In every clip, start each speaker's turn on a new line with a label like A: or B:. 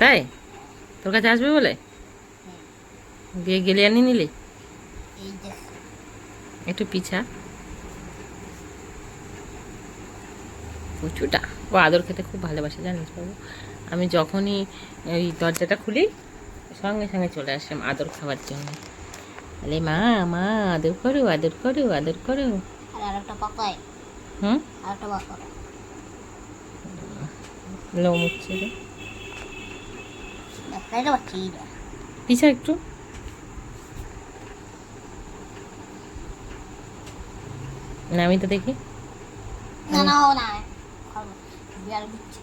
A: তাই? তোর কাছে আসবে বলে? দিয়ে গেলে আনি নিলি? একটু পিছা। প্রচুরটা ও আদর খেতে খুব ভালোবাসে জানিস বাবু। আমি যখনই ওই দরজাটা খুলি সঙ্গে সঙ্গে চলে আসলাম আদর খাওয়ার জন্য। বলে মা মা আদর করো আদর করো আদর করো। হুম? লোম উঠছে
B: একটাই না
A: পিছা একটু। না আমি তো দেখি।
B: না না ও না। বিড়াল দিচ্ছে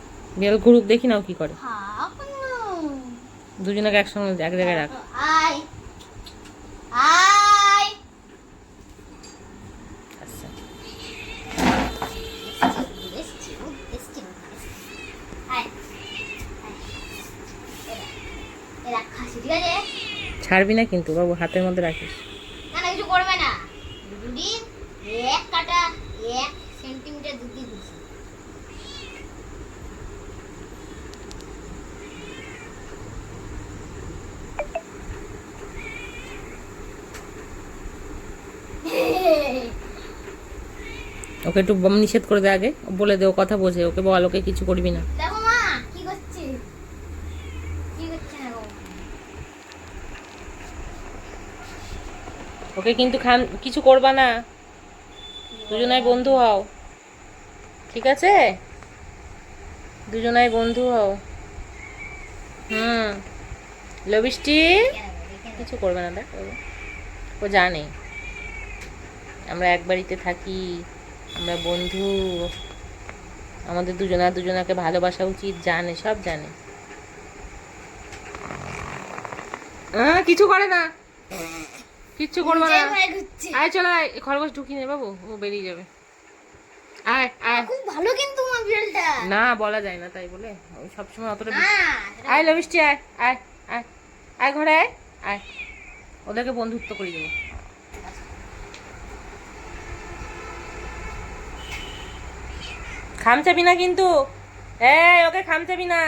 A: দেখি নাও কি করে।
B: হ্যাঁ
A: দুজনকে একসঙ্গে এক জায়গায় রাখ।
B: ঠিক আছে?
A: ছাড়বি না কিন্তু বাবু হাতের মধ্যে রাখিস।
B: না না কিছু করবে না। দুটি এক কাটা এক সেন্টিমিটার দুটি দিচ্ছি
A: ওকে একটু নিষেধ করে দে আগে। বলে দে ও কথা বোঝে ওকে বল ওকে কিছু করবি না
B: দেখো মা কি করছে কি করছে না গো?
A: ওকে কিন্তু খান কিছু করবা না। দুজনাই বন্ধু হও। ঠিক আছে? দুজনাই বন্ধু হও। হুম। লবিষ্টি কিছু করবে না দেখ। ও- জানে। আমরা এক বাড়িতে থাকি। আমরা বন্ধু। আমাদের দুজনা দুজনাকে ভালোবাসা উচিত জানে সব জানে। আহ, কিছু করে না। কিচ্ছু করবে না। আয় চলো আয়। খরগোশ ঢুকিয়ে নে বাবু ও বেরিয়ে যাবে। আয় আয়।
B: খুব ভালো কিন্তু আমার বিড়ালটা
A: না বলা যায় না তাই বলে। সবসময় অতটা আয় লবিষ্টি আয় আয় আয়। আয় ঘরে আয় আয়। ওদেরকে বন্ধুত্ব করে দেবো। খামচাবি না কিন্তু। এই ওকে খামচাবি না?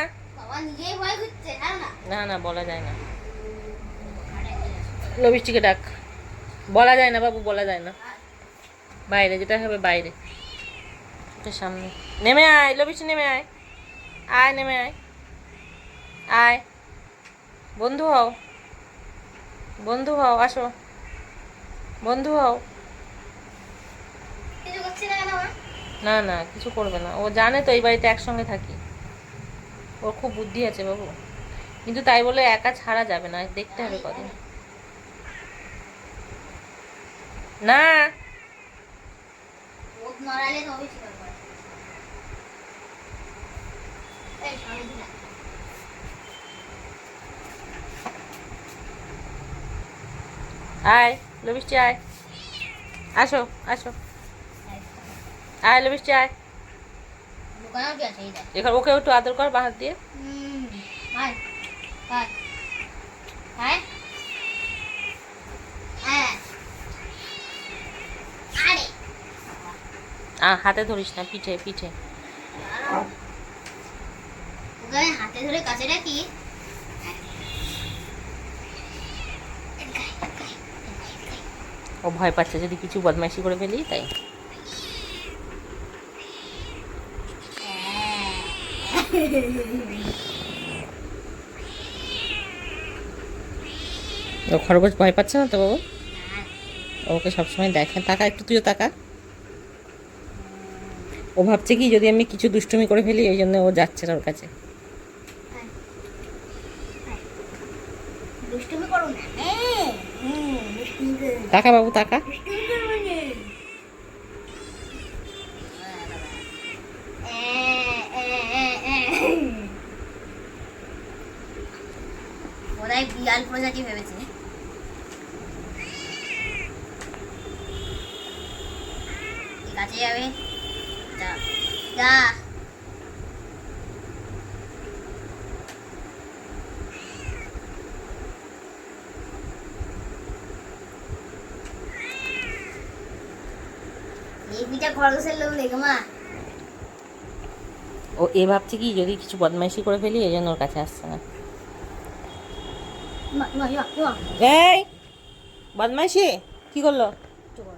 B: না
A: না বলা যায় না। লবিষ্টিকে ডাক। বলা যায় না বাবু বলা যায় না। বাইরে যেটা হবে বাইরে। সামনে। নেমে আয় লবিষ্টি নেমে আয়। আয় নেমে আয়। আয়। বন্ধু হও। বন্ধু হও আসো। বন্ধু হও।
B: না
A: না না কিছু করবে না। ও জানে তো এই বাড়িতে একসঙ্গে থাকি। ওর খুব বুদ্ধি আছে বাবু। কিন্তু তাই বলে একা ছাড়া যাবে না দেখতে হবে কদিন। না। আয় লবিষ্টি আয়। আসো আসো। আয় লবিষ্টি আয়। এখানে ওকে একটু আদর কর বাহাত দিয়ে।
B: আয় আয় হ্যাঁ আরে
A: আ হাতে ধরিস না পিঠে পিঠে।
B: হাতে ধরে কাছে রাখি।
A: ও ভয় পাচ্ছে যদি কিছু বদমাইশি করে ফেলি তাই। ও খরগোশ ভয় পাচ্ছে না তো বাবু? ওকে সবসময় দেখেন তাকা একটু তুইও তাকা। ও ভাবছে কি যদি আমি কিছু দুষ্টুমি করে ফেলি এই জন্য ও যাচ্ছে না ওর কাছে। তাকা বাবু
B: না। ওরাই বিড়াল প্রজাতি ভেবেছে। কাছে যাবে। মা।
A: ও এ ভাবছে কি যদি কিছু বদমাইশি করে ফেলি এই জন্য ওর কাছে আসছে না। এই বদমাইশি কি করল?